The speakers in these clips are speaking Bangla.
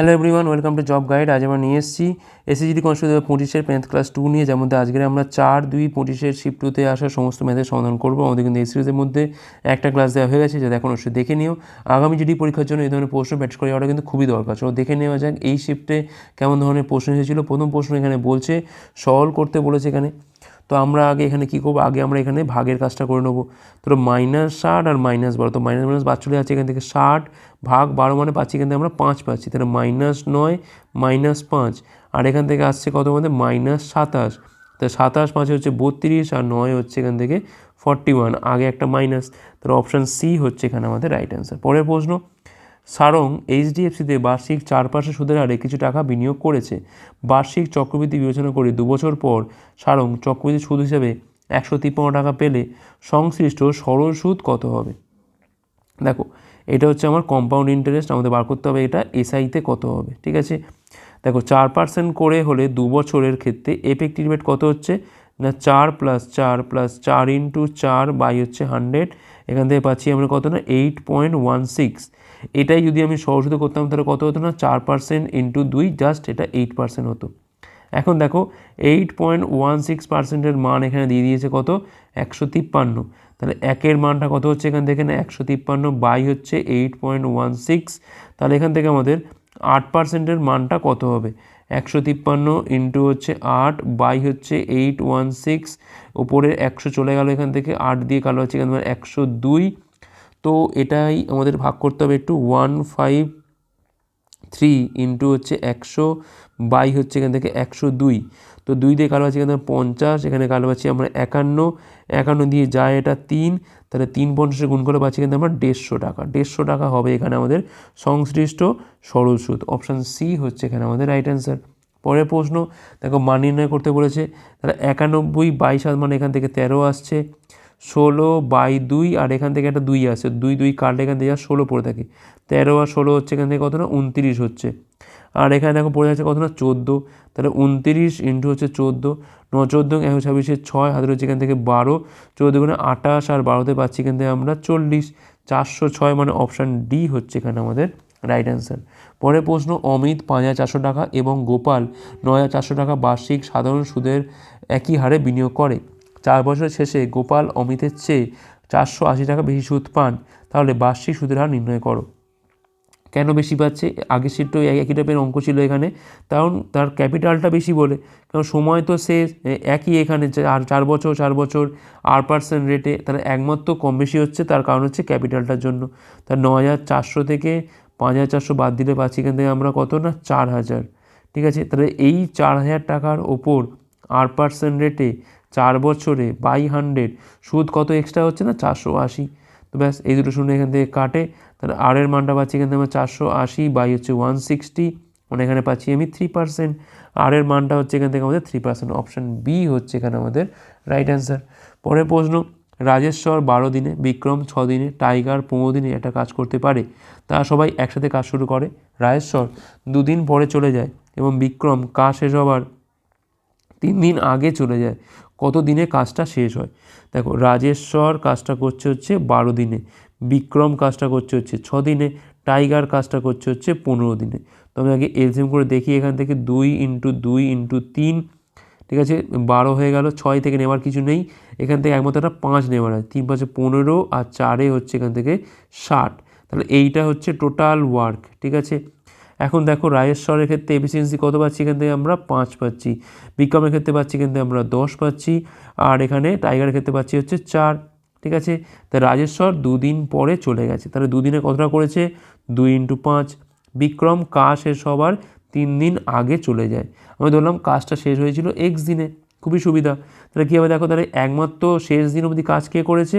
Hello everyone welcome to job guide আজ আমরা নিয়ে এসেছি এসএসজি কনস্টিটিউট পঁচিশের ম্যাথ ক্লাস টু নিয়ে যেমন আজকে আমরা চার, দুই, পঁচিশের শিফট টুতে আসা সমস্ত ম্যাথের সমাধান করব। আমাদের কিন্তু এই সিরিজের মধ্যে একটা ক্লাস দেওয়া হয়ে গেছে যাতে এখন অবশ্যই দেখে নিও। আগামী জিডি পরীক্ষার জন্য এই ধরনের প্রশ্ন ব্যাচ করে যাওয়াটা কিন্তু খুবই দরকার। চলো দেখে নেওয়া যাক এই শিফটে কেমন ধরনের প্রশ্ন এসেছিল। প্রথম প্রশ্ন এখানে বলছে সলভ করতে বলেছে এখানে তো আমরা আগে এখানে কী করব? আগে আমরা এখানে ভাগের কাজটা করে নেব। তো মাইনাস ষাট আর মাইনাস বারো, তো মাইনাস মাইনাস বাদ চলে যাচ্ছে এখান থেকে ষাট, ভাগ বারো মানে পাচ্ছি এখান থেকে আমরা পাঁচ পাচ্ছি, তাহলে মাইনাস নয় মাইনাস পাঁচ। আর এখান থেকে আসছে কত মধ্যে মাইনাস সাতাশ। তো সাতাশ পাঁচে হচ্ছে বত্রিশ আর নয় হচ্ছে এখান থেকে ফর্টি ওয়ান আগে একটা মাইনাস তাহলে অপশান সি হচ্ছে এখানে আমাদের রাইট অ্যান্সার পরের প্রশ্ন। সারং এইচডিএফসিতে বার্ষিক চার পাশে সুদের হারে কিছু টাকা বিনিয়োগ করেছে। বার্ষিক চক্রবৃদ্ধি বিবেচনা করে দু বছর পর সারং চক্রবৃদ্ধি সুদ হিসাবে একশো তিপ্পান্ন টাকা পেলে সংশ্লিষ্ট সরল সুদ কত হবে? দেখো, এটা হচ্ছে আমার কম্পাউন্ড ইন্টারেস্ট আমাদের বার করতে হবে এটা এসআইতে কত হবে, ঠিক আছে? দেখো, চার পার্সেন্ট করে হলে দু বছরের ক্ষেত্রে এফেক্টিভ রেট কত হচ্ছে? না, চার প্লাস চার প্লাস চার ইন্টু চার বাই হচ্ছে হান্ড্রেড এখান থেকে পাচ্ছি আমরা কত না? এইট পয়েন্ট ওয়ান সিক্স এটাই যদি আমি সহজতে করতাম, তাহলে কত হতো না? চার পার্সেন্ট ইন্টু দুই জাস্ট এটা এইট পার্সেন্ট হতো। এখন দেখো এইট পয়েন্ট ওয়ান সিক্স পার্সেন্টের মান এখানে দিয়ে দিয়েছে কত? একশো তিপ্পান্ন। তাহলে একের মানটা কত হচ্ছে এখান থেকে না? একশো তিপ্পান্ন বাই হচ্ছে এইট পয়েন্ট ওয়ান সিক্স তাহলে এখান থেকে আমাদের আট পার্সেন্টের মানটা কত হবে? একশো তিপ্পান্ন ইন্টু হচ্ছে আট, বাই হচ্ছে এইট ওয়ান সিক্স ওপরে একশো চলে গেল এখান থেকে, আট দিয়ে কালো হচ্ছে এখান থেকে একশো দুই। তো এটাই আমাদের ভাগ করতে হবে একটু ওয়ান ফাইভ থ্রি ইন্টু হচ্ছে একশো, বাই হচ্ছে এখান থেকে একশো দুই। তো দুই দিয়ে কালো আছে এখানে পঞ্চাশ, এখানে কালো পাচ্ছি আমরা একান্ন। একান্ন দিয়ে যায় এটা তিন, তাহলে তিন পঞ্চাশে গুণ করে পাচ্ছি কিন্তু আমরা দেড়শো টাকা। দেড়শো টাকা হবে এখানে আমাদের সংশ্লিষ্ট সরল সুদ। অপশান সি হচ্ছে এখানে আমাদের রাইট অ্যান্সার পরের প্রশ্ন, দেখো মান নির্ণয় করতে বলেছে, তাহলে একানব্বই, বাই সাত মানে এখান থেকে তেরো আসছে। ষোলো বাই দুই, আর এখান থেকে একটা দুই আসছে দুই দুই কাটলে এখান থেকে ষোলো পড়ে থাকে। তেরো আর ষোলো হচ্ছে এখান থেকে কত না উনতিরিশ হচ্ছে। আর এখানে দেখো পড়ে যাচ্ছে কত না চোদ্দ। তাহলে উনতিরিশ ইন্টু হচ্ছে চোদ্দ। ন, চোদ্দ একশো ছাব্বিশে ছয় হাতের হচ্ছে এখান থেকে বারো। চোদ্দ গুণে আঠাশ আর বারোতে পাচ্ছি এখান থেকে আমরা চল্লিশ। চারশো ছয় মানে অপশান ডি হচ্ছে এখানে আমাদের রাইট অ্যান্সার। পরের প্রশ্ন, অমিত, পাঁচ হাজার চারশো টাকা এবং গোপাল, নয় হাজার চারশো টাকা বার্ষিক সাধারণ সুদের একই হারে বিনিয়োগ করে? চার বছরের শেষে গোপাল অমিতের চেয়ে চারশো আশি টাকা বেশি সুদ পান, তাহলে বার্ষিক সুদের হার নির্ণয় করো। কেন বেশি পাচ্ছে? আগের সিটটাও একই টাইপের অঙ্ক ছিল এখানে, কারণ তার ক্যাপিটালটা বেশি বলে। কারণ সময় তো সে একই এখানে আর চার বছর চার বছর আট পার্সেন্ট রেটে তাহলে একমাত্র কম বেশি হচ্ছে, তার কারণ হচ্ছে ক্যাপিটালটার জন্য। তার ন হাজার চারশো থেকে পাঁচ হাজার চারশো বাদ দিলে পাচ্ছি এখান থেকে আমরা কত না? চার হাজার। ঠিক আছে? তাহলে এই চার হাজার টাকার ওপর আট পার্সেন্ট রেটে চার বছরে বাই হান্ড্রেড। সুদ কত এক্সট্রা হচ্ছে না? চারশো আশি। তো ব্যাস, এই দুটো শূন্য এখান থেকে কাটে। তাহলে আর এর মানটা পাচ্ছি এখান থেকে আমরা চারশো আশি, বাই হচ্ছে ওয়ান সিক্সটি মানে এখানে পাচ্ছি আমি থ্রি পার্সেন্ট আর এর মানটা হচ্ছে এখান থেকে আমাদের থ্রি পার্সেন্ট অপশান বি হচ্ছে এখানে আমাদের রাইট অ্যান্সার পরের প্রশ্ন, রাজেশ্বর বারো দিনে, বিক্রম ছ দিনে, টাইগার পনেরো দিনে একটা কাজ করতে পারে। তারা সবাই একসাথে কাজ শুরু করে। রাজেশ্বর দুদিন পরে চলে যায় এবং বিক্রম কাজ শেষ হবার তিন দিন আগে চলে যায়। কত দিনে কাজটা শেষ হয়? দেখো, রাজেশ্বর কাজটা করছে হচ্ছে বারো দিনে, বিক্রম কাজটা করছে হচ্ছে ছ দিনে, টাইগার কাজটা করছে হচ্ছে পনেরো দিনে। তো আমি আগে এলসিএম করে দেখি, এখান থেকে দুই ইন্টু দুই ইন্টু তিন, ঠিক আছে? বারো হয়ে গেল, ছয় থেকে নেওয়ার কিছু নেই, এখান থেকে একমাত্র একটা পাঁচ নেওয়ার আছে। তিন পাঁচে পনেরো আর চারে হচ্ছে এখান থেকে ষাট। তাহলে এইটা হচ্ছে টোটাল ওয়ার্ক ঠিক আছে? এখন দেখো রায়েশ্বরের ক্ষেত্রে এফিসিয়েন্সি কত পাচ্ছি এখান থেকে আমরা পাঁচ পাচ্ছি। বিক্রমের ক্ষেত্রে পাচ্ছি থেকে আমরা দশ পাচ্ছি। আর এখানে টাইগারের ক্ষেত্রে পাচ্ছি হচ্ছে চার, ঠিক আছে? তা রাজেশ্বর দুদিন পরে চলে গেছে। তাহলে দুদিনে কতটা করেছে? দুই ইন্টু পাঁচ। বিক্রম কাজ শেষ হবার তিন দিন আগে চলে যায়। আমি ধরলাম কাজটা শেষ হয়েছিল এক্স দিনে। খুবই সুবিধা। তাহলে কী হবে দেখো? তাহলে একমাত্র শেষ দিন অবধি কাজ কে করেছে?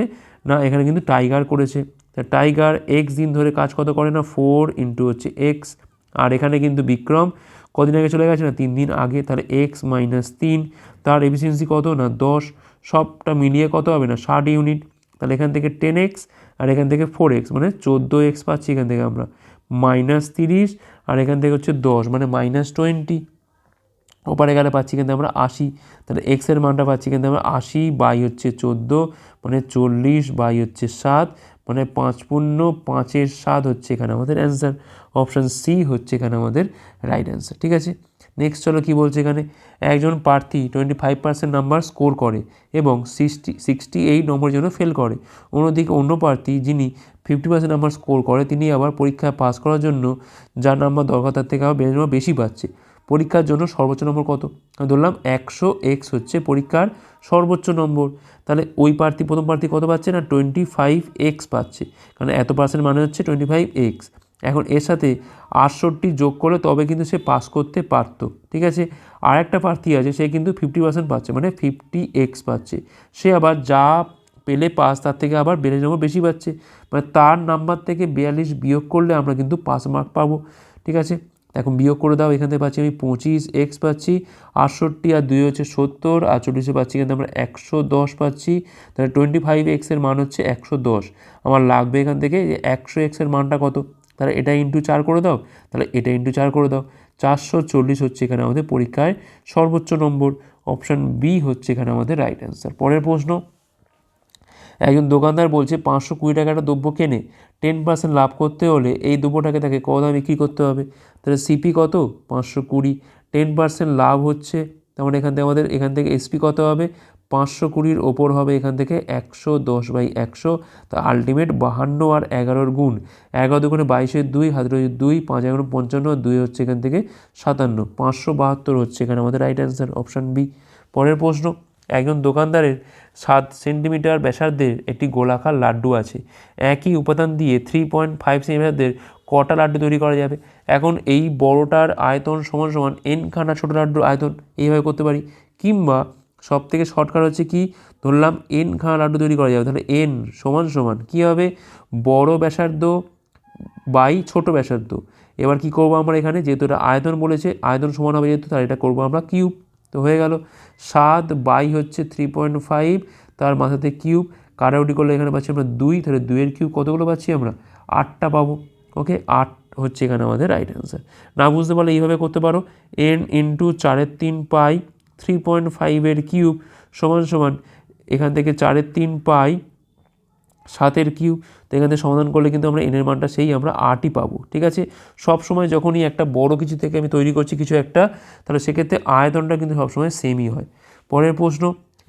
না, এখানে কিন্তু টাইগার করেছে। তা টাইগার এক্স দিন ধরে কাজ কত করে না? ফোর ইন্টু হচ্ছে এক্স আর এখানে কিন্তু বিক্রম কদিন আগে চলে গেছে না? তিন দিন আগে। তাহলে এক্স মাইনাস তিন। তার এফিসিয়েন্সি কত? না, দশ। সবটা মিলিয়ে কত হবে? না, ষাট ইউনিট তাহলে এখান থেকে টেন এক্স আর এখান থেকে ফোর এক্স মানে চোদ্দ এক্স পাচ্ছি এখান থেকে আমরা। মাইনাস তিরিশ আর এখান থেকে হচ্ছে দশ মানে মাইনাস টোয়েন্টি ওপারে গেলে পাচ্ছি কিন্তু আমরা আশি। তাহলে এক্সের মানটা পাচ্ছি কিন্তু আমরা আশি বাই হচ্ছে চোদ্দ মানে চল্লিশ বাই হচ্ছে সাত মানে পাঁচ পূর্ণ পাঁচের সাত হচ্ছে এখানে আমাদের অ্যান্সার অপশান সি হচ্ছে এখানে আমাদের রাইট অ্যান্সার ঠিক আছে? নেক্সট চলো কী বলছে এখানে? একজন প্রার্থী twenty five percent number score করে এবং সিক্সটি সিক্সটি এইট নম্বরের জন্য ফেল করে। অন্যদিকে অন্য প্রার্থী যিনি ফিফটি পার্সেন্ট নাম্বার স্কোর করে, তিনি আবার পরীক্ষায় পাস করার জন্য যার নাম্বার দরকার তার থেকে আবার বেশি নম্বর বেশি পাচ্ছে। পরীক্ষার জন্য সর্বোচ্চ নম্বর কত? ধরলাম একশো এক্স হচ্ছে পরীক্ষার সর্বোচ্চ নম্বর তাহলে ওই প্রার্থী, প্রথম প্রার্থী কত পাচ্ছে না? টোয়েন্টি ফাইভ এক্স পাচ্ছে। কারণ এত পার্সেন্ট মানে হচ্ছে টোয়েন্টি ফাইভ এক্স এখন এর সাথে আটষট্টি যোগ করলে তবে কিন্তু সে পাস করতে পারতো। ঠিক আছে? আর একটা প্রার্থী আছে, সে কিন্তু ফিফটি পার্সেন্ট পাচ্ছে মানে ফিফটি এক্স পাচ্ছে। সে আবার যা পেলে পাস তার থেকে আবার বিয়াল্লিশ নম্বর বেশি পাচ্ছে। মানে তার নাম্বার থেকে বিয়াল্লিশ বিয়োগ করলে আমরা কিন্তু পাস মার্ক পাবো। ঠিক আছে? এখন বিয়োগ করে দাও, এখান থেকে পাচ্ছি আমি পঁচিশ এক্স পাচ্ছি, আটষট্টি আর দুই হচ্ছে সত্তর আর চল্লিশে পাচ্ছি থেকে আমরা একশো দশ পাচ্ছি। তাহলে টোয়েন্টি ফাইভ এক্সের মান হচ্ছে একশো দশ। আমার লাগবে এখান থেকে একশো এক্সের মানটা কত? তাহলে এটা ইন্টু চার করে দাও, তাহলে এটা ইন্টু চার করে দাও। চারশো চল্লিশ হচ্ছে এখানে আমাদের পরীক্ষায় সর্বোচ্চ নম্বর অপশান বি হচ্ছে এখানে আমাদের রাইট অ্যান্সার পরের প্রশ্ন, একজন দোকানদার বলছে, পাঁচশো কুড়ি টাকা একটা দ্রব্য কেনে টেন পার্সেন্ট লাভ করতে হলে এই দ্রব্যটাকে তাকে কত দামে বিক্রি করতে হবে? তাহলে সিপি কত? পাঁচশো কুড়ি। টেন পার্সেন্ট লাভ হচ্ছে, তার মানে এখান থেকে আমাদের, এখান থেকে এসপি কত হবে? পাঁচশো কুড়ির ওপর হবে এখান থেকে একশো দশ বাই একশো। তা আলটিমেট বাহান্ন আর এগারোর গুণ। এগারো দুগুণে বাইশের দুই, হাত দুই, পাঁচ এগারো পঞ্চান্ন, দুই হচ্ছে এখান থেকে সাতান্ন। পাঁচশো বাহাত্তর হচ্ছে এখানে আমাদের রাইট অ্যান্সার অপশান বি পরের প্রশ্ন, একজন দোকানদারের সাত সেন্টিমিটার ব্যাসার্ধের একটি গোলাকার লাড্ডু আছে। একই উপাদান দিয়ে থ্রি পয়েন্ট ফাইভ সেন্টিমিটারদের কটা লাড্ডু তৈরি করা যাবে? এখন এই বড়টার আয়তন সমান সমান এনখানা ছোটো লাড্ডুর আয়তন এইভাবে করতে পারি। কিংবা সব থেকে শর্টকাট হচ্ছে কি? ধরলাম এন খানা লাড্ডু তৈরি করা যাবে, তাহলে এন সমান সমান কী হবে? বড় ব্যাসার্ধ বাই ছোট ব্যাসার্ধ। এবার কি করব আমরা এখানে? যেহেতু এটা আয়তন বলেছে, আয়তন সমান হবে যেহেতু, তাহলে এটা করব আমরা কিউব তো হয়ে গেল। সাত বাই হচ্ছে থ্রি পয়েন্ট ফাইভ তার মাথাতে কিউব কাটাকুটি করলে এখানে পাচ্ছি আমরা দুই, তাহলে দুইয়ের কিউব কতগুলো পাচ্ছি আমরা? আটটা পাবো। ওকে আট হচ্ছে এখানে আমাদের রাইট অ্যান্সার না বুঝতে পারলে এইভাবে করতে পারো। এন ইন্টু চারের তিন পাই থ্রি পয়েন্ট ফাইভের কিউব সমান সমান এখান থেকে চারের তিন পাই সাতের কিউব তো এখান থেকে সমাধান করলে কিন্তু আমরা এনের মানটা সেই আমরা আটই পাবো, ঠিক আছে? সব সময় যখনই একটা বড় কিছু থেকে আমি তৈরি করছি কিছু একটা, তাহলে সেক্ষেত্রে আয়তনটা কিন্তু সবসময় সেমই হয়। পরের প্রশ্ন,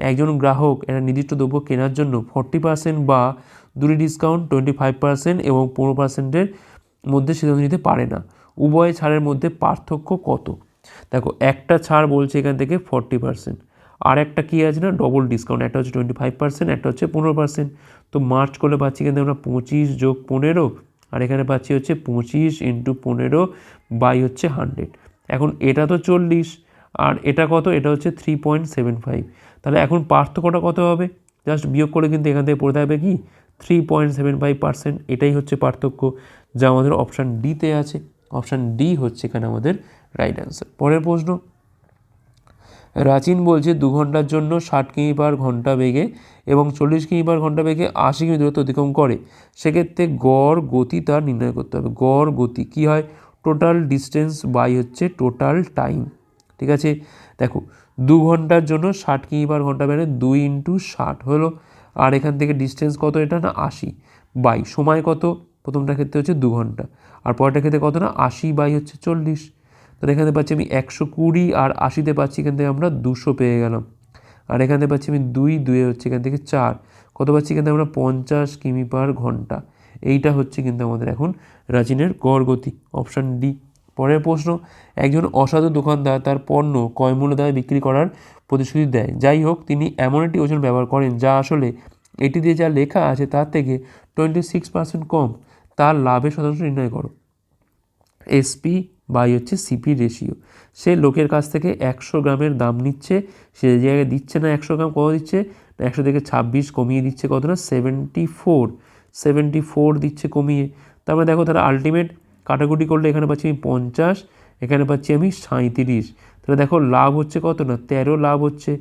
একজন গ্রাহক একটা নির্দিষ্ট দ্রব্য কেনার জন্য ফর্টি পার্সেন্ট বা দুটি ডিসকাউন্ট টোয়েন্টি ফাইভ পার্সেন্ট এবং পনেরো পার্সেন্টের মধ্যে সিদ্ধান্ত নিতে পারে না। উভয় ছাড়ের মধ্যে পার্থক্য কত? দেখো, একটা ছাড় বলছে এখান থেকে ফর্টি পার্সেন্ট আর একটা কী আছে না ডবল ডিসকাউন্ট একটা হচ্ছে টোয়েন্টি ফাইভ পার্সেন্ট একটা হচ্ছে পনেরো পার্সেন্ট তো মার্চ করলে পাচ্ছি কিন্তু আমরা পঁচিশ যোগ পনেরো, আর এখানে পাচ্ছি হচ্ছে পঁচিশ ইন্টু পনেরো বাই হচ্ছে হান্ড্রেড এখন এটা তো চল্লিশ, আর এটা কত? এটা হচ্ছে থ্রি পয়েন্ট সেভেন ফাইভ তাহলে এখন পার্থক্যটা কত হবে? জাস্ট বিয়োগ করে কিন্তু এখান থেকে পড়ে থাকবে কি? Three point seven five percent এটাই হচ্ছে পার্থক্য। যা আমাদের অপশান ডিতে আছে। অপশান ডি হচ্ছে এখানে আমাদের রাইট অ্যান্সার পরের প্রশ্ন, রাচিন বলছে দু ঘণ্টার জন্য ষাট কিমি পার ঘণ্টা বেগে এবং চল্লিশ কিমি পার ঘণ্টা বেগে আশি কিমি দূরত্ব অতিক্রম করে। সেক্ষেত্রে গড় গতি তার নির্ণয় করতে হবে। গড় গতি কী হয়? টোটাল ডিস্টেন্স বাই হচ্ছে টোটাল টাইম ঠিক আছে? দেখো, দু ঘণ্টার জন্য ষাট কিমি পার ঘণ্টা বেড়ে দুই ইন্টু ষাট হলো। আর এখান থেকে ডিস্টেন্স কত এটা না? আশি। বাই সময় কত? প্রথমটার ক্ষেত্রে হচ্ছে দু ঘণ্টা। আর পরেরটার ক্ষেত্রে কত না? আশি বাই হচ্ছে চল্লিশ। তাহলে এখানে পাচ্ছি আমি একশো কুড়ি আর আশিতে পাচ্ছি, এখান থেকে আমরা দুশো পেয়ে গেলাম। আর এখানে পাচ্ছি আমি দুই, দুয়ে হচ্ছে এখান থেকে চার। কত পাচ্ছি? এখান থেকে আমরা পঞ্চাশ কিমি পার ঘণ্টা। এইটা হচ্ছে কিন্তু আমাদের এখন রাচিনের গড় গতি। Option D. পরের প্রশ্ন, একজন অসাধু দোকানদার তার পণ্য কয় মূল্য দামে বিক্রি করার প্রতিশ্রুতি দেয়? যাই হোক, তিনি এমন একটি ওজন ব্যবহার করেন যা আসলে এটি দিয়ে যা লেখা আছে তার থেকে টোয়েন্টি সিক্স পার্সেন্ট কম। তার লাভের শতাংশ নির্ণয় করো। এসপি বাই হচ্ছে সিপি রেশিও সে লোকের কাছ থেকে একশো গ্রামের দাম নিচ্ছে, সে জায়গায় দিচ্ছে না একশো গ্রাম কত দিচ্ছে? একশো থেকে ছাব্বিশ কমিয়ে দিচ্ছে কত না সেভেন্টি ফোর সেভেন্টি ফোর দিচ্ছে কমিয়ে। তারপরে দেখো তারা আলটিমেট কাটাকুটি করলে এখানে পাচ্ছি আমি পঞ্চাশ, এখানে পাচ্ছি আমি সাঁইত্রিশ। তাহলে দেখো লাভ হচ্ছে কত না? তেরো লাভ হচ্ছে।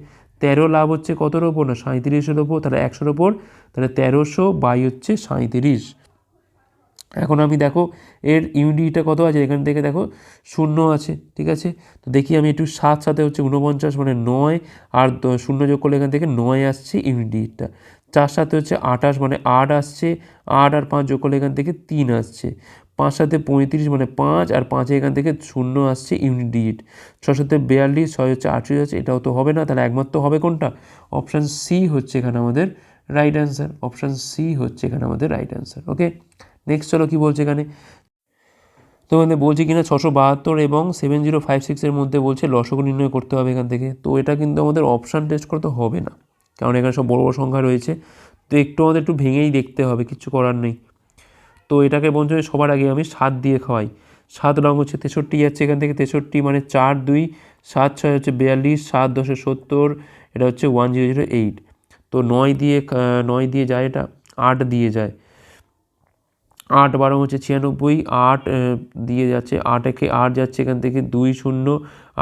তেরো লাভ হচ্ছে কতর ওপর না? সাঁইত্রিশের ওপর, তাহলে একশোর ওপর, তাহলে তেরোশো বাই হচ্ছে সাঁইত্রিশ। এখন আমি দেখো, এর ইউনিটিটা কত আছে? এখান থেকে দেখো, শূন্য আছে, ঠিক আছে? তো দেখি আমি একটু সাত সাথে হচ্ছে উনপঞ্চাশ মানে নয়, আর শূন্য যোগ করলে এখান থেকে নয় আসছে ইউনিটিটা চার সাথে হচ্ছে আঠাশ মানে আট আসছে, আট আর পাঁচ যোগ করলে এখান থেকে তিন আসছে। পাঁচ সাথে পঁয়ত্রিশ মানে পাঁচ, আর পাঁচে এখান থেকে শূন্য আসছে ইউনিট ডিজিট ছ সাথে বিয়াল্লিশ, ছয় হচ্ছে আটত্রিশ আছে, এটাও তো হবে না, তাহলে একমাত্র হবে কোনটা? অপশান সি হচ্ছে এখানে আমাদের রাইট অ্যান্সার অপশান সি হচ্ছে এখানে আমাদের রাইট অ্যান্সার ওকে নেক্সট চলো কী বলছে এখানে? তো এখানে বলছে কিনা ছশো বাহাত্তর এবং সেভেন জিরো ফাইভ সিক্সের মধ্যে বলছে লসগু নির্ণয় করতে হবে এখান থেকে। তো এটা কিন্তু আমাদের অপশান টেস্ট করতে হবে না। কারণ এখানে সব বড় বড় সংখ্যা রয়েছে। তো একটু আমাদের একটু ভেঙেই দেখতে হবে, কিছু করার নেই। তো এটাকে বলছে সবার আগে আমি সাত দিয়ে খাওয়াই। সাত রঙ হচ্ছে তেষট্টি, যাচ্ছে এখান থেকে তেষট্টি মানে চার, দুই, সাত, ছয় হচ্ছে বিয়াল্লিশ, সাত দশে সত্তর, এটা হচ্ছে ওয়ান জিরো জিরো এইট তো নয় দিয়ে নয় দিয়ে যায় এটা, আট দিয়ে যায়। আট বারো হচ্ছে ছিয়ানব্বই, আট দিয়ে যাচ্ছে, আট একে আট যাচ্ছে এখান থেকে দুই শূন্য,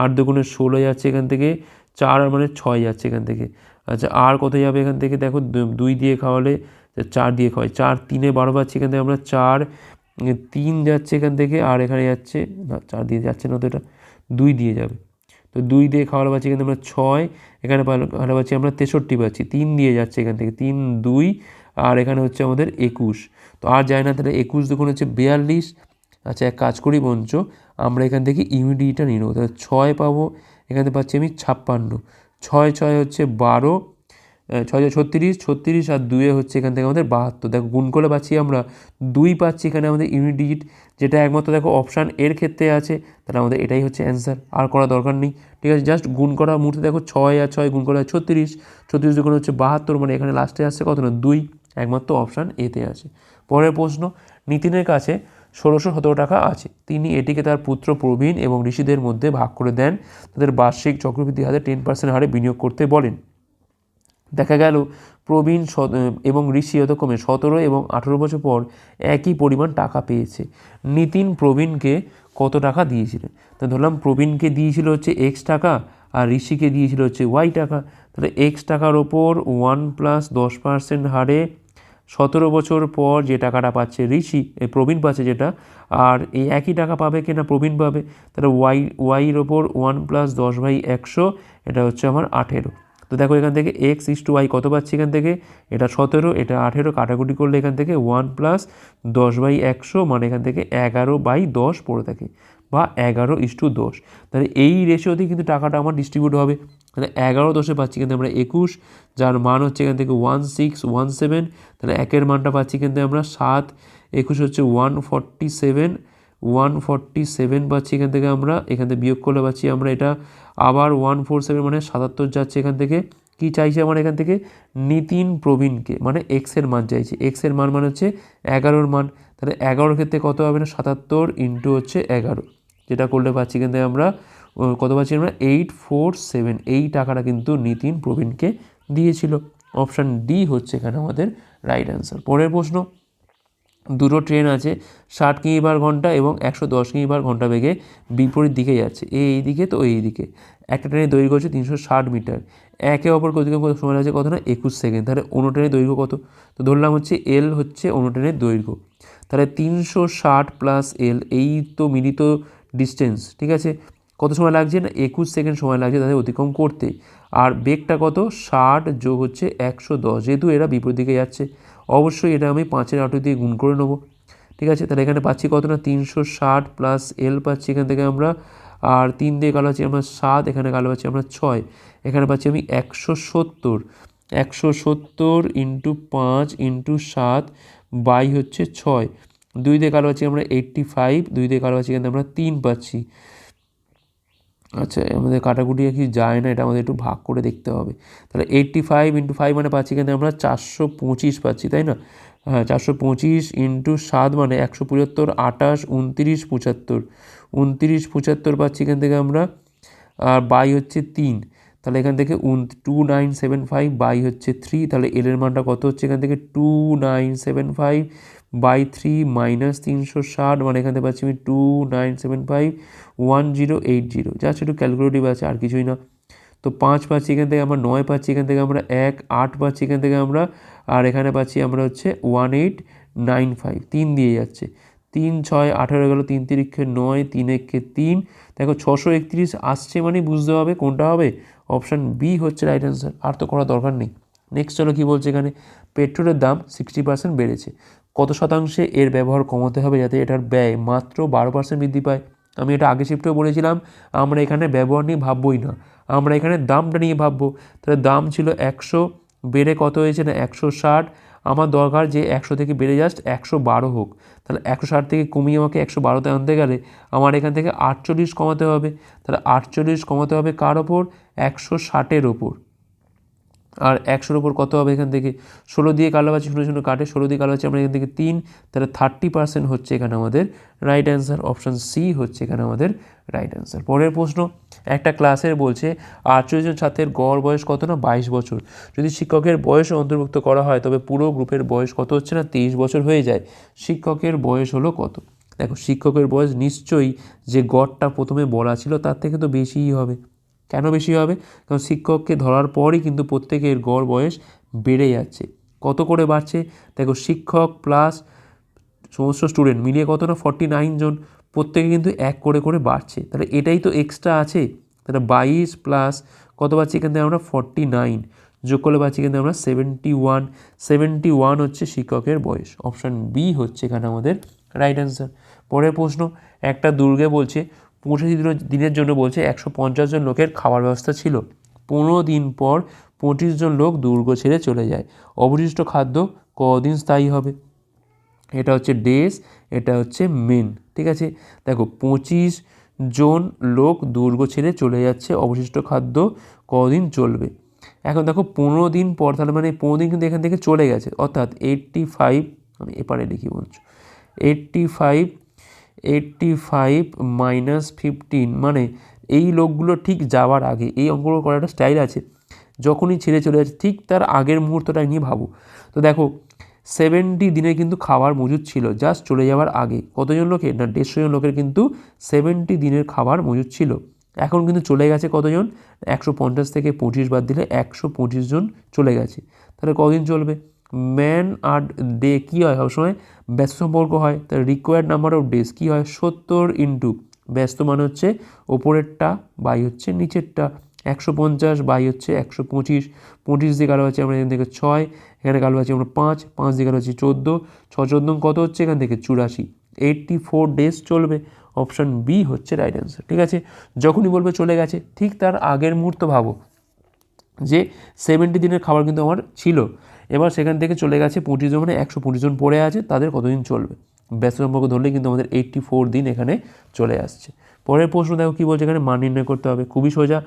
আট দুগুণে ষোলো যাচ্ছে এখান থেকে চার আর মানে ছয় যাচ্ছে এখান থেকে। আচ্ছা আর কত যাবে এখান থেকে? দেখো দুই দিয়ে খাওয়ালে চার দিয়ে খাওয়াই। চার তিনে বারো পাচ্ছি এখান থেকে আমরা, চার তিন যাচ্ছে এখান থেকে, আর এখানে যাচ্ছে, না, চার দিয়ে যাচ্ছে না তো এটা, দুই দিয়ে যাবে। তো দুই দিয়ে খাওয়ালে পাচ্ছি এখানে আমরা ছয়, এখানে খাওয়ালে পাচ্ছি আমরা তেষট্টি পাচ্ছি, তিন দিয়ে যাচ্ছে এখান থেকে, তিন, দুই, আর এখানে হচ্ছে আমাদের একুশ। তো আর যায় না, তাহলে একুশ দুগুণ হচ্ছে বিয়াল্লিশ। আচ্ছা এক কাজ করি বঞ্চ আমরা এখান থেকে ইউনিডিটা নিয়ে নেব। তাহলে ছয় পাবো, এখানে পাচ্ছি আমি ছাপ্পান্ন। ছয় ছয় হচ্ছে বারো ছয় ছয়, ছত্রিশ ছত্রিশ আর দুয়ে হচ্ছে এখান থেকে আমাদের বাহাত্তর। দেখো, গুণ করে পাচ্ছি আমরা দুই পাচ্ছি এখানে আমাদের ইউনিট ডিজিট যেটা একমাত্র দেখো অপশান এর ক্ষেত্রে আছে, তাহলে আমাদের এটাই হচ্ছে অ্যান্সার, আর করা দরকার নেই। ঠিক আছে, জাস্ট গুণ করা মুহূর্তে দেখো ছয় আর ছয় গুণ করা ছত্রিশ। ছত্রিশ দুগুণ হচ্ছে বাহাত্তর মানে এখানে লাস্টে আসছে কত না, দুই। একমাত্র অপশান এতে আছে। পরের প্রশ্ন, নিতিনের কাছে ষোলোশো সতেরো টাকা আছে। তিনি এটিকে তার পুত্র প্রবীণ এবং ঋষিদের মধ্যে ভাগ করে দেন। তাদের বার্ষিক চক্রবৃদ্ধি হারে টেন পার্সেন্ট হারে বিনিয়োগ করতে বলেন। দেখা গেল, প্রবীণ এবং ঋষি যথাক্রমে সতেরো এবং আঠেরো বছর পর একই পরিমাণ টাকা পেয়েছে। নিতিন প্রবীণকে কত টাকা দিয়েছিলেন? তো ধরলাম, প্রবীণকে দিয়েছিল হচ্ছে এক্স টাকা আর ঋষিকে দিয়েছিল হচ্ছে ওয়াই টাকা। তাহলে এক্স টাকার ওপর ওয়ান প্লাস দশ পার্সেন্ট হারে সতেরো বছর পর যে টাকাটা পাচ্ছে ঋষি এ প্রবীণ পাচ্ছে যেটা, আর এই একই টাকা পাবে কিনা প্রবীণ পাবে, তাহলে ওয়াই, ওয়াইয়ের ওপর ওয়ান প্লাস দশ বাই একশো, এটা হচ্ছে আমার আঠেরো। তো দেখো এখান থেকে এক্স ইস টু ওয়াই কত পাচ্ছি এখান থেকে? এটা সতেরো, এটা আঠেরো, কাটাকুটি করলে এখান থেকে ওয়ান প্লাস দশ বাই একশো মানে এখান থেকে এগারো বাই দশ পড়ে থাকে, বা এগারো ইস টু দশ। তাহলে এই রেশিওতেই কিন্তু টাকাটা আমার ডিস্ট্রিবিউট হবে। তাহলে এগারো দশে পাচ্ছি কিন্তু আমরা একুশ, যার মান হচ্ছে এখান থেকে ওয়ান সিক্স ওয়ান সেভেন তাহলে একের মানটা পাচ্ছি কিন্তু আমরা সাত, একুশ হচ্ছে one forty seven one forty seven পাচ্ছি এখান থেকে আমরা, এখান থেকে বিয়োগ করলে পাচ্ছি আমরা এটা আবার ওয়ান ফোর সেভেন মানে সাতাত্তর যাচ্ছে এখান থেকে। কি চাইছে আমার এখান থেকে? নিতিন প্রবীণকে মানে এক্সের মান চাইছে। এক্সের মান মানে হচ্ছে এগারোর মান, তাহলে এগারোর ক্ষেত্রে কত হবে না? সাতাত্তর ইন্টু হচ্ছে এগারো, যেটা করলে পাচ্ছি কিন্তু আমরা কত পাচ্ছি আমরা? এইট ফোর সেভেন এই টাকাটা কিন্তু নিতিন প্রবীণকে দিয়েছিল। অপশান ডি হচ্ছে এখানে আমাদের রাইট অ্যান্সার পরের প্রশ্ন, দুটো ট্রেন আছে, ষাট কিমি পার ঘণ্টা এবং একশো দশ কিমি পার ঘণ্টা বেগে বিপরীত দিকে যাচ্ছে। এই দিকে তো এই দিকে। একটা ট্রেনের দৈর্ঘ্য হচ্ছে তিনশো ষাট মিটার। একে অপর করতে সময় লাগছে? কত না? একুশ সেকেন্ড তাহলে অন্য ট্রেনের দৈর্ঘ্য কত? তো ধরলাম হচ্ছে এল হচ্ছে অন্য ট্রেনের দৈর্ঘ্য। তাহলে তিনশো ষাট প্লাস এল এই তো মিলিত ডিস্টেন্স ঠিক আছে? কত সময় লাগছে না? একুশ সেকেন্ড সময় লাগছে তাদের অতিক্রম করতে। আর বেগটা কত? ষাট যোগ হচ্ছে একশো দশ। যেহেতু এরা বিপরীত দিকে যাচ্ছে, অবশ্যই এটা আমি পাঁচের আটো দিয়ে গুণ করে নেব। ঠিক আছে? তাহলে এখানে পাচ্ছি কত না? তিনশো ষাট প্লাস এল পাচ্ছি এখান থেকে আমরা। আর তিন দিয়ে কালো পাচ্ছি আমরা সাত, এখানে কালো পাচ্ছি আমরা ছয়। এখানে পাচ্ছি আমি একশো সত্তর। একশো সত্তর ইন্টু পাঁচ ইন্টু সাত বাই হচ্ছে ছয়। দুই দিয়ে কালো পাচ্ছি আমরা এইট্টি ফাইভ দুই দিয়ে কালো পাচ্ছি এখানে আমরা তিন পাচ্ছি। আচ্ছা আমাদের কাটাকুটি কি যায় না, এটা আমাদের একটু ভাগ করে দেখতে হবে। তাহলে এইট্টি ফাইভ ইন্টু ফাইভ মানে পাচ্ছি কিন্তু আমরা চারশো পঁচিশ পাচ্ছি, তাই না? হ্যাঁ চারশো পঁচিশ ইন্টু সাত মানে একশো পঁচাত্তর, আঠাশ, উনতিরিশ, পঁচাত্তর। উনতিরিশ, পঁচাত্তর পাচ্ছি এখান থেকে আমরা, আর বাই হচ্ছে তিন। তাহলে এখান থেকে উন two nine seven five by হচ্ছে থ্রি তাহলে এলের মানটা কত হচ্ছে এখান থেকে? Two nine seven five by three minus তিনশো ষাট মানে এখান পাচ্ছি আমি two nine seven five, one zero eight zero. Just একটু ক্যালকুলেটিভ আছে, আর কিছুই না। তো পাঁচ পাচ্ছি এখান থেকে আমরা, নয় পাচ্ছি এখান থেকে আমরা, এক, আট পাচ্ছি এখান থেকে আমরা, আর এখানে পাচ্ছি আমরা হচ্ছে ওয়ান এইট নাইন ফাইভ, তিন দিয়ে যাচ্ছে। তিন ছয় আঠেরো গেলো, তিন তিরিক্ষে নয়, তিন একে তিন। দেখো ছশো একত্রিশ আসছে মানে বুঝতে হবে কোনটা হবে। অপশান বি হচ্ছে রাইট অ্যান্সার আর তো করা দরকার নেই। নেক্সট চলো কী বলছে এখানে? পেট্রোলের দাম সিক্সটি পার্সেন্ট বেড়েছে। কত শতাংশে এর ব্যবহার কমাতে হবে যাতে এটার ব্যয় মাত্র বারো পার্সেন্ট বৃদ্ধি পায়? আমি এটা আগে শিফটেও বলেছিলাম, আমরা এখানে ব্যবহার নিয়ে ভাববই না। আমরা এখানে দামটা নিয়ে ভাববো। তাহলে দাম ছিল একশো, বেড়ে কত হয়েছে না একশো ষাট? আমার দরকার যে একশো থেকে বেড়ে জাস্ট একশো বারো হোক। তাহলে একশো ষাট থেকে কমিয়ে আমাকে একশো বারোতে আনতে গেলে আমার এখান থেকে আটচল্লিশ কমাতে হবে। তাহলে আটচল্লিশ কমাতে হবে কার ওপর? একশো ষাটের ওপর। আর একশোর ওপর কত হবে এখান থেকে? ষোলো দিয়ে কালো বাচ্চা শূন্য শূন্য কাটে, ষোলো দিয়ে কালো বাচ্চা আমরা এখান থেকে তিন, তাহলে থার্টি পার্সেন্ট হচ্ছে এখানে আমাদের রাইট অ্যান্সার অপশান সি হচ্ছে এখানে আমাদের রাইট অ্যান্সার পরের প্রশ্ন, একটা ক্লাসের বলছে, আটচল্লিশ জন ছাত্রের গড় বয়স কত না? বাইশ বছর। যদি শিক্ষকের বয়স অন্তর্ভুক্ত করা হয়, তবে পুরো গ্রুপের বয়স কত হচ্ছে না? তেইশ বছর হয়ে যায়। শিক্ষকের বয়স হলো কত? দেখো, শিক্ষকের বয়স নিশ্চয়ই যে গড়টা প্রথমে বলা ছিল, তার থেকে তো বেশিই হবে। কেন বেশি হবে? কারণ শিক্ষককে ধরার পরই কিন্তু প্রত্যেকের গড় বয়স বেড়ে যাচ্ছে। কত করে বাড়ছে? দেখো, শিক্ষক প্লাস সমস্ত স্টুডেন্ট মিলিয়ে কত না ফর্টি নাইন জন। প্রত্যেকে কিন্তু এক করে করে বাড়ছে। তাহলে এটাই তো এক্সট্রা আছে। তাহলে বাইশ প্লাস কত পাচ্ছি এখান থেকে আমরা? ফর্টি নাইন যোগ করলে পাচ্ছি কিন্তু আমরা সেভেন্টি ওয়ান সেভেন্টি ওয়ান হচ্ছে শিক্ষকের বয়স। অপশান বি হচ্ছে এখানে আমাদের রাইট অ্যান্সার পরের প্রশ্ন, একটা দুর্গে বলছে পঁচিশ দিনের জন্য বলছে একশো পঞ্চাশ জন লোকের খাবার ব্যবস্থা ছিল। পনেরো দিন পর পঁচিশ জন লোক দুর্গ ছেড়ে চলে যায়। অবশিষ্ট খাদ্য কদিন স্থায়ী হবে? এটা হচ্ছে ডেস এটা হচ্ছে মেন ঠিক আছে? দেখো, পঁচিশ জন লোক দুর্গ ছেড়ে চলে যাচ্ছে, অবশিষ্ট খাদ্য কদিন চলবে? এখন দেখো, পনেরো দিন পর, তাহলে মানে পনেরো দিন কিন্তু এখান থেকে চলে গেছে। অর্থাৎ এইট্টি ফাইভ আমি এপারে লিখি বলছো eighty five eighty five minus fifteen মানে এই লোকগুলো ঠিক যাওয়ার আগে, এই অঙ্কগুলো করার একটা স্টাইল আছে। যখনই ছেড়ে চলে যাচ্ছে, ঠিক তার আগের মুহূর্তটা নিয়ে ভাবো। তো দেখো সেভেন্টি দিনে কিন্তু খাবার মজুদ ছিল জাস্ট চলে যাওয়ার আগে। কতজন লোকের? না, দেড়শো জন লোকের কিন্তু সেভেন্টি দিনের খাবার মজুদ ছিল। এখন কিন্তু চলে গেছে কতজন? একশো পঞ্চাশ থেকে পঁচিশ বাদ দিলে একশো পঁচিশ জন চলে গেছে। তাহলে কদিন চলবে? ম্যান আর ডে কী হয়? সবসময় ব্যস্ত সম্পর্ক হয়। তাহলে রিকোয়ার্ড নাম্বার অফ ডেজ কী হয়? সত্তর ইন্টু ব্যস্ত মানে হচ্ছে ওপরেরটা বাই হচ্ছে নিচেরটা। একশো পঞ্চাশ বাই হচ্ছে একশো পঁচিশ। পঁচিশ দিয়ে কালো আছে আমরা এখান থেকে ছয়, এখানে কালো আছে আমরা পাঁচ পাঁচ দিয়ে কালো আছে চোদ্দ। ছ চোদ্দ কত হচ্ছে? এখান থেকে চুরাশি। এইট্টি ফোর ডেজ চলবে। অপশান বি হচ্ছে রাইট অ্যান্সার ঠিক আছে? যখনই বলবে চলে গেছে, ঠিক তার আগের মুহূর্ত ভাবো যে সেভেন্টি দিনের খাবার কিন্তু আমার ছিল। এবার সেখান থেকে চলে গেছে পঁচিশ জন মানে একশো পঁচিশ জন পড়ে আছে, তাদের কতদিন চলবে? ব্যস্ত সম্পর্ক ধরলে কিন্তু আমাদের এইট্টি ফোর দিন এখানে চলে আসছে। পরের প্রশ্ন দেখো কী বলছে এখানে, মান নির্ণয় করতে হবে, খুবই সোজা।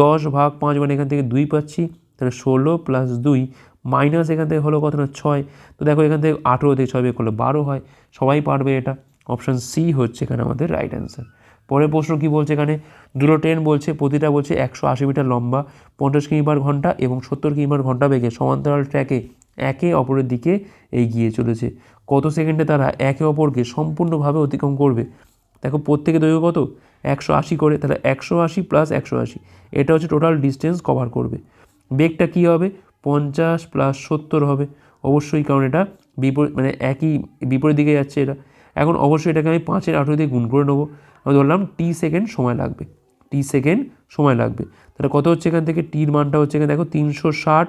দশ ভাগ পাঁচ মানে এখান থেকে দুই পাচ্ছি, তাহলে ষোলো প্লাস দুই মাইনাস এখান থেকে হলো কত না, ছয়। তো দেখো এখান থেকে আঠেরো থেকে ছয় বের করলে বারো হয়, সবাই পারবে এটা। অপশান সি হচ্ছে এখানে আমাদের রাইট অ্যান্সার পরের প্রশ্ন কী বলছে এখানে? দুটো ট্রেন বলছে, প্রতিটা বলছে একশো আশি মিটার লম্বা, পঞ্চাশ কিমি পার ঘণ্টা এবং সত্তর কিমি পার ঘণ্টা বেগে। সমান্তরাল ট্র্যাকে একে অপরের দিকে এগিয়ে চলেছে। কত সেকেন্ডে তারা একে অপরকে সম্পূর্ণভাবে অতিক্রম করবে? দেখো প্রত্যেকে দৈর্ঘ্য কত? একশো আশি করে, তাহলে একশো আশি প্লাস একশো আশি। এটা হচ্ছে টোটাল ডিস্টেন্স কভার করবে। বেগটা কী হবে? পঞ্চাশ প্লাস সত্তর হবে। অবশ্যই, কারণ এটা বিপরীত মানে একই বিপরীত দিকে যাচ্ছে এটা। এখন অবশ্যই এটাকে আমি পাঁচের আঠেরো দিয়ে গুণ করে নেব। আমি ধরলাম টি সেকেন্ড সময় লাগবে। টি সেকেন্ড সময় লাগবে। তাহলে কত হচ্ছে এখান থেকে? টির মানটা হচ্ছে এখানে দেখো তিনশো ষাট।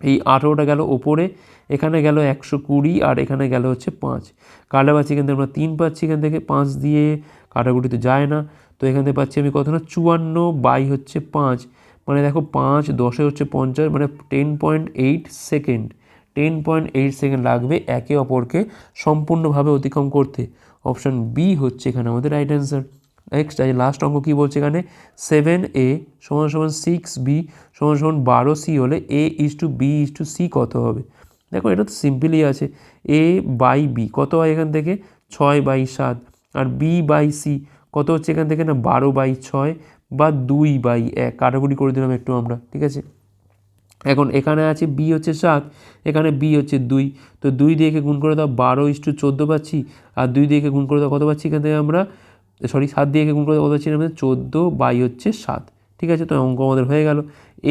এই আঠেরোটা গেল ওপরে, এখানে গেল একশো কুড়ি আর এখানে গেল হচ্ছে পাঁচ। কাটা পাচ্ছি এখান থেকে আমরা তিন পাচ্ছি, এখান থেকে পাঁচ দিয়ে কাটাকুটিতে যায় না। তো এখান থেকে পাচ্ছি আমি কত না? চুয়ান্ন বাই হচ্ছে পাঁচ। মানে দেখো পাঁচ দশে হচ্ছে পঞ্চাশ মানে ten point eight second ten point eight second লাগবে একে অপরকে সম্পূর্ণভাবে অতিক্রম করতে। অপশান বি হচ্ছে এখানে আমাদের রাইট অ্যান্সার নেক্সট আছে লাস্ট অঙ্ক কী বলছে এখানে? সেভেন এ সমান সমান সিক্স বি সমান সমান বারো সি হলে A is to B is to C কত হবে? দেখো, এটা তো সিম্পলই আছে। এ বাই বি কত হয় এখান থেকে? ছয় বাই সাত। আর বি বাই সি কত হচ্ছে এখান থেকে? না, বারো বাই ছয় বা দুই বাই এক। কাটাকুটি করে দিলাম একটু আমরা, ঠিক আছে? এখন এখানে আছে বি হচ্ছে সাত, এখানে বি হচ্ছে দুই। তো দুই দিয়ে গুণ করে দাও বারো ইস টু চোদ্দ পাচ্ছি, আর দুই দিয়ে গুণ করে দাও কত পাচ্ছি এখান থেকে আমরা? সরি, সাত দিয়ে গুণ করে দাও কত পাচ্ছি আমাদের চোদ্দ বাই হচ্ছে সাত। ঠিক আছে, তো অঙ্ক আমাদের হয়ে গেল।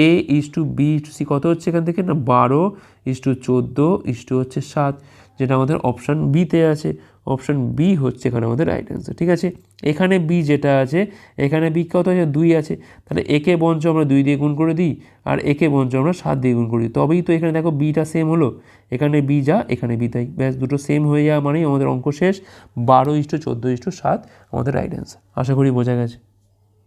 A is to B is to C কত হচ্ছে এখান থেকে? না, বারো ইস টু চোদ্দ ইস টু হচ্ছে সাত, যেটা আমাদের অপশান বিতে আছে। অপশন বি হচ্ছে এখানে আমাদের রাইট অ্যান্সার ঠিক আছে? এখানে বি যেটা আছে, এখানে বি কত আছে? দুই আছে। তাহলে একে বঞ্চ আমরা দুই দিয়ে গুণ করে দিই, আর একে বঞ্চ আমরা সাত দিয়ে গুণ করে দিই। তবেই তো এখানে দেখো বিটা সেম হলো। এখানে বি যা, এখানে বি তাই। ব্যাস, দুটো সেম হয়ে যাওয়া মানেই আমাদের অঙ্ক শেষ। বারো ইস্টু চোদ্দ ইস্টু সাত, আমাদের রাইট অ্যান্সার আশা করি বোঝা গেছে।